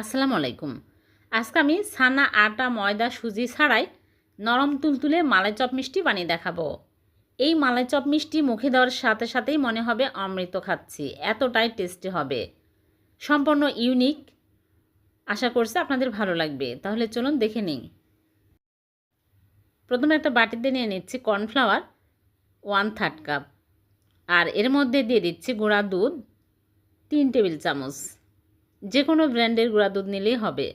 আসসালামু আলাইকুম। আজকে আমি ছানা, আটা, ময়দা, সুজি ছাড়াই নরম তুলতুলে মালাই চপ মিষ্টি বানিয়ে দেখাবো। এই মালাই চপ মিষ্টি মুখে দেওয়ার সাথে সাথেই মনে হবে অমৃত খাচ্ছি, এতটাই টেস্টি হবে। সম্পূর্ণ ইউনিক। আশা করছি আপনাদের ভালো লাগবে। তাহলে চলুন দেখে নিই। প্রথমে একটা বাটিতে নিয়ে নিচ্ছি কর্নফ্লাওয়ার ওয়ান থার্ড কাপ। আর এর মধ্যে দিয়ে দিচ্ছি গুঁড়া দুধ, তিন টেবিল চামচ। যে কোনো ব্র্যান্ডের গুঁড়া দুধ নিলেই হবে।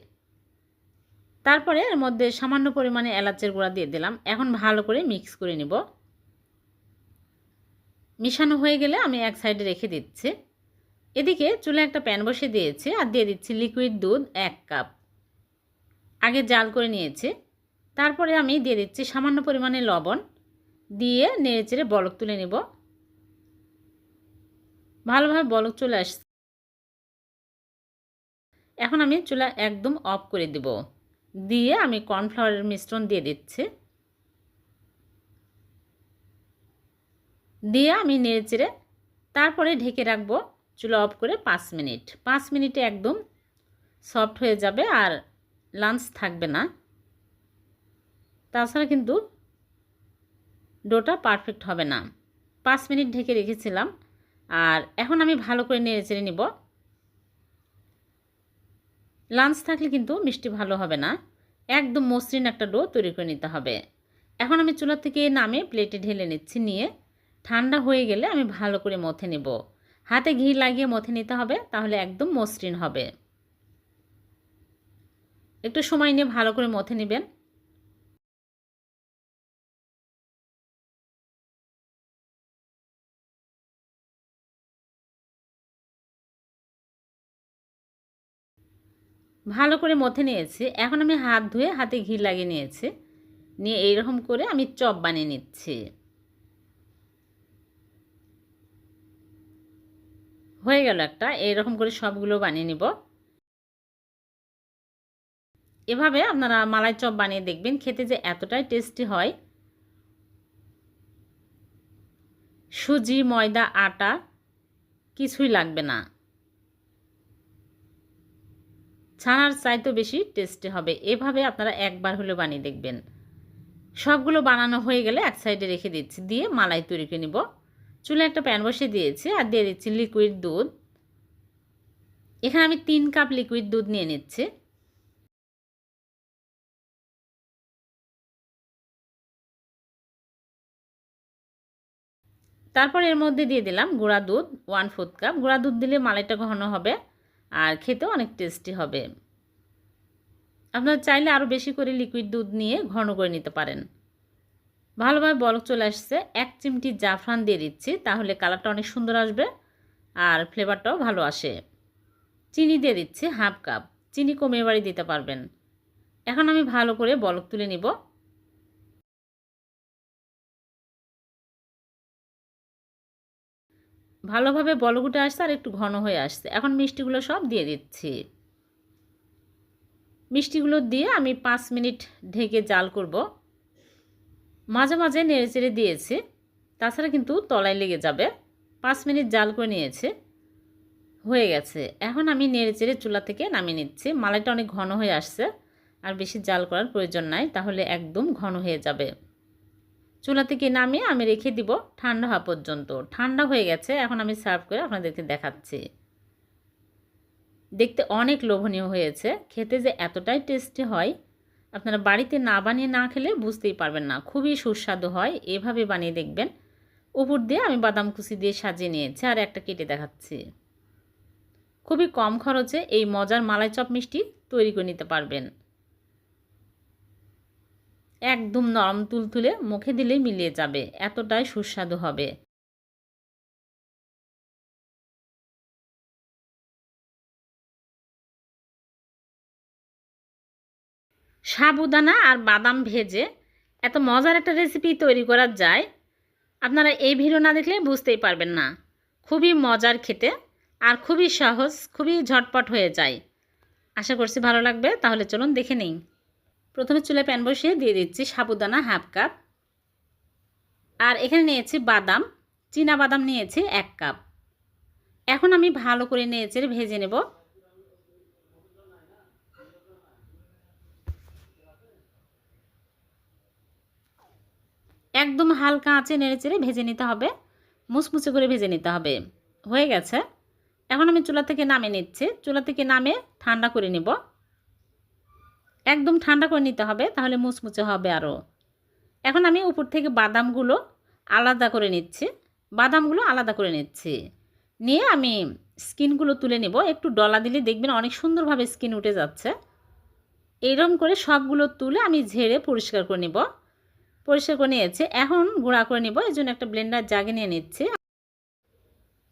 তারপরে এর মধ্যে সামান্য পরিমাণে এলাচের গুঁড়া দিয়ে দিলাম। এখন ভালো করে মিক্স করে নিব। মিশানো হয়ে গেলে আমি এক সাইডে রেখে দিচ্ছি। এদিকে চুলে একটা প্যান বসে দিয়েছি আর দিয়ে দিচ্ছি লিকুইড দুধ এক কাপ আগে জাল করে নিয়েছি। তারপরে আমি দিয়ে দিচ্ছি সামান্য পরিমাণে লবণ। দিয়ে নেড়ে চেড়ে বলক তুলে নিব। ভালোভাবে বলক চলে আসছে। এখন আমি চুলা একদম অফ করে দিব। দিয়ে আমি কর্নফ্লাওয়ারের মিশ্রণ দিয়ে দিচ্ছি। দিয়ে আমি নেড়ে চেড়ে তারপরে ঢেকে রাখব চুলা অফ করে পাঁচ মিনিট। পাঁচ মিনিটে একদম সফট হয়ে যাবে আর লাঞ্চ থাকবে না। তাছাড়া কিন্তু ডোটা পারফেক্ট হবে না। পাঁচ মিনিট ঢেকে রেখেছিলাম। আর এখন আমি ভালো করে নেড়ে চেড়ে নিব। লাঞ্চ থাকলে কিন্তু মিষ্টি ভালো হবে না। একদম মসৃণ একটা ডো তৈরি করে নিতে হবে। এখন আমি চুলা থেকে নামে প্লেটে ঢেলে নিচ্ছি নিয়ে। ঠান্ডা হয়ে গেলে আমি ভালো করে মথে নেব। হাতে ঘি লাগিয়ে মথে নিতে হবে, তাহলে একদম মসৃণ হবে। একটু সময় নিয়ে ভালো করে মথে নেবেন। ভালো করে মথে নিয়েছি। এখন আমি হাত ধুয়ে হাতে ঘি লাগিয়ে নিয়েছি। নিয়ে এইরকম করে আমি চপ বানিয়ে নিচ্ছি। হয়ে গেল একটা, এইরকম করে সবগুলো বানিয়ে নিব। এভাবে আপনারা মালাই চপ বানিয়ে দেখবেন, খেতে যে এতটাই টেস্টি হয়। সুজি, ময়দা, আটা কিছুই লাগবে না। ছানার চাইতে বেশি টেস্টি হবে। এভাবে আপনারা একবার হলেও বানিয়ে দেখবেন। সবগুলো বানানো হয়ে গেলে এক সাইডে রেখে দিচ্ছি। দিয়ে মালাই তৈরি করে নিব। চুলে একটা প্যান বসে দিয়েছি আর দিয়ে দিচ্ছি লিকুইড দুধ। এখানে আমি তিন কাপ লিকুইড দুধ নিয়ে নিচ্ছি। তারপর এর মধ্যে দিয়ে দিলাম গুঁড়া দুধ ওয়ান ফোর্থ কাপ গুঁড়া দুধ দিলে মালাইটা ঘন হবে। আর খেতেও অনেক টেস্টি হবে। আপনারা চাইলে আরও বেশি করে লিকুইড দুধ নিয়ে ঘন করে নিতে পারেন। ভালোভাবে বলক চলে আসছে। এক চিমটি জাফরান দিয়ে দিচ্ছি, তাহলে কালারটা অনেক সুন্দর আসবে আর ফ্লেভারটাও ভালো আসে। চিনি দিয়ে দিচ্ছি হাফ কাপ। চিনি কমিয়ে বাড়ি দিতে পারবেন। এখন আমি ভালো করে বলক তুলে নিব। ভালোভাবে বলগুটে আসছে আর একটু ঘন হয়ে আসছে। এখন মিষ্টিগুলো সব দিয়ে দিচ্ছি। মিষ্টিগুলো দিয়ে আমি পাঁচ মিনিট ঢেকে জাল করব। মাঝে মাঝে নেড়ে চেড়ে দিয়েছি। তাছাড়া কিন্তু তলায় লেগে যাবে। পাঁচ মিনিট জাল করে নিয়েছে। হয়ে গেছে। এখন আমি নেড়ে চেড়ে চুলা থেকে নামিয়ে নিচ্ছি। মালাইটা অনেক ঘন হয়ে আসছে। আর বেশি জাল করার প্রয়োজন নাই। তাহলে একদম ঘন হয়ে যাবে। চুলা থেকে নামিয়ে আমি রেখে দিব ঠান্ডা হওয়া পর্যন্ত। ঠান্ডা হয়ে গেছে, এখন আমি সার্ভ করে আপনাদেরকে দেখাচ্ছি। দেখতে অনেক লোভনীয় হয়েছে, খেতে যে এতটাই টেস্টি হয়, আপনারা বাড়িতে না বানিয়ে না খেলে বুঝতেই পারবেন না। খুবই সুস্বাদু হয়, এভাবে বানিয়ে দেখবেন। উপর দিয়ে আমি বাদাম কুচি দিয়ে সাজিয়ে নিয়েছি আর একটা কেটে দেখাচ্ছি। খুবই কম খরচে এই মজার মালাই চপ মিষ্টি তৈরি করে নিতে পারবেন। একদম নরম তুলতুলে মুখে দিলেই মিলিয়ে যাবে, এতটাই সুস্বাদু হবে। সাবুদানা আর বাদাম ভেজে এত মজার একটা রেসিপি তৈরি করা যায়, আপনারা এই ভিডিও না দেখলে বুঝতেই পারবেন না। খুবই মজার খেতে আর খুবই সহজ, খুবই ঝটপট হয়ে যায়। আশা করছি ভালো লাগবে, তাহলে চলুন দেখে নিই। প্রথমে চুলায় প্যান বসিয়ে দিয়ে দিচ্ছি সাবুদানা হাফ কাপ। আর এখানে নিয়েছি বাদাম, চীনা বাদাম নিয়েছি এক কাপ। এখন আমি ভালো করে নিয়েছি ভেজে নেব। একদম হালকা আঁচে নেড়ে চেড়ে ভেজে নিতে হবে। মুচমুচে করে ভেজে নিতে হবে। হয়ে গেছে। এখন আমি চুলা থেকে নামে নিচ্ছি। চুলা থেকে নামে ঠান্ডা করে নেব। একদম ঠান্ডা করে নিতে হবে, তাহলে মুচমুচে হবে আরও এখন আমি উপর থেকে বাদামগুলো আলাদা করে নিচ্ছি। বাদামগুলো আলাদা করে নিচ্ছি। নিয়ে আমি স্কিনগুলো তুলে নিব। একটু ডলা দিলে দেখবেন অনেক সুন্দরভাবে স্কিন উঠে যাচ্ছে। এইরকম করে সবগুলো তুলে আমি ঝেড়ে পরিষ্কার করে নেব। পরিষ্কার করে নিয়েছি। এখন গুঁড়া করে নেব। এই জন্য একটা ব্লেন্ডার জাগে নিয়ে নিচ্ছি।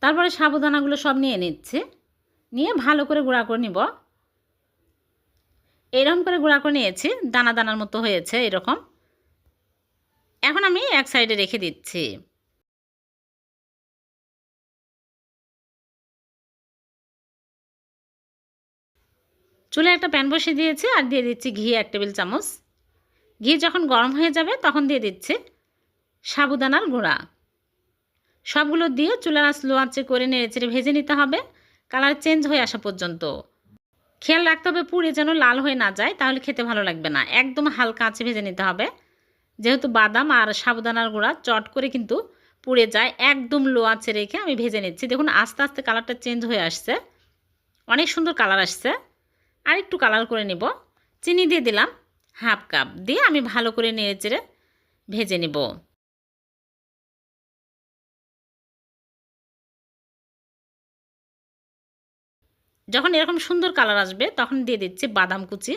তারপরে সাবুদানাগুলো সব নিয়ে নিচ্ছি। নিয়ে ভালো করে গুঁড়া করে নিব। এরকম করে গুঁড়া করে নিয়েছি, দানা দানার মতো হয়েছে এরকম। এখন আমি এক সাইডে রেখে দিচ্ছি। চুলে একটা প্যান বসিয়ে দিয়েছি আর দিয়ে দিচ্ছি ঘি এক টেবিল চামচ। ঘি যখন গরম হয়ে যাবে তখন দিয়ে দিচ্ছি সাবুদানার গুঁড়া। সবগুলো দিয়ে চুলার স্লো আঁচে করে নেড়েচেড়ে ভেজে নিতে হবে। কালার চেঞ্জ হয়ে আসা পর্যন্ত। খেয়াল রাখতে হবে পুড়ে যেন লাল হয়ে না যায়, তাহলে খেতে ভালো লাগবে না। একদম হালকা আঁচে ভেজে নিতে হবে। যেহেতু বাদাম আর সাবুদানার গুঁড়া চট করে কিন্তু পুড়ে যায়, একদম লো আঁচে রেখে আমি ভেজে নিচ্ছি। দেখুন, আস্তে আস্তে কালারটা চেঞ্জ হয়ে আসছে। অনেক সুন্দর কালার আসছে। আর একটু কালার করে নিব। চিনি দিয়ে দিলাম হাফ কাপ দিয়ে আমি ভালো করে নেড়ে চেড়ে ভেজে নিব। যখন এরকম সুন্দর কালার আসবে, তখন দিয়ে দিচ্ছি বাদাম কুচি।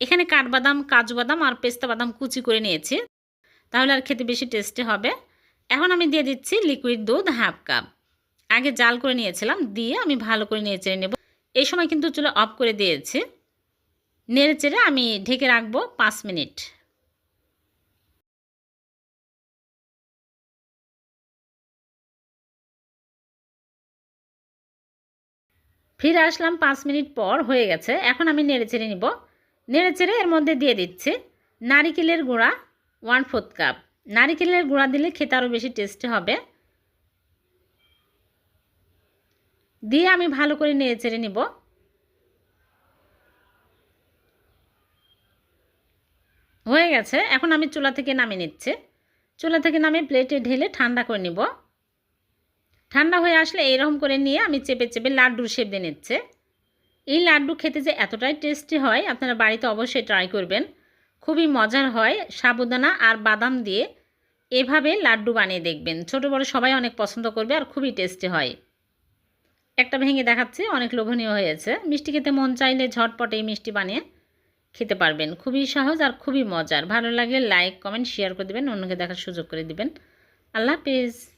এখানে কাঠবাদাম কাজু বাদাম আর পেস্তা বাদাম কুচি করে নিয়েছি। তাহলে আর খেতে বেশি টেস্টি হবে। এখন আমি দিয়ে দিচ্ছি লিকুইড দুধ হাফ কাপ আগে জাল করে নিয়েছিলাম, দিয়ে আমি ভালো করে নিয়ে চেড়ে নেব। এই সময় কিন্তু চুলে অফ করে দিয়েছি। নেড়ে চেড়ে আমি ঢেকে রাখব পাঁচ মিনিট। ফিরে আসলাম পাঁচ মিনিট পর, হয়ে গেছে। এখন আমি নেড়ে চেড়ে নিব। নেড়ে চেড়ে এর মধ্যে দিয়ে দিচ্ছি নারিকেলের গুঁড়া ওয়ান ফোর্থ কাপ নারিকেলের গুঁড়া দিলে খেতে আরও বেশি টেস্টি হবে। দিয়ে আমি ভালো করে নেড়ে চেড়ে নিব। হয়ে গেছে। এখন আমি চুলা থেকে নামিয়ে নিচ্ছি। চুলা থেকে নামিয়ে প্লেটে ঢেলে ঠান্ডা করে নিব। ঠান্ডা হয়ে আসলে এইরকম করে নিয়ে আমি চেপে চেপে লাড্ডুর শেপ দিয়ে নিচ্ছে। এই লাড্ডু খেতে যে এতটাই টেস্টি হয়, আপনারা বাড়িতে অবশ্যই ট্রাই করবেন। খুবই মজার হয়, সাবুদানা আর বাদাম দিয়ে এভাবে লাড্ডু বানিয়ে দেখবেন। ছোট বড় সবাই অনেক পছন্দ করবে আর খুবই টেস্টি হয়। একটা ভেঙে দেখাচ্ছি, অনেক লোভনীয় হয়েছে। মিষ্টি খেতে মন চাইলে ঝটপট এই মিষ্টি বানিয়ে খেতে পারবেন। খুবই সহজ আর খুবই মজার। ভালো লাগলে লাইক কমেন্ট শেয়ার করে দেবেন। অন্যকে দেখার সুযোগ করে দিবেন। আল্লাহ হাফিজ।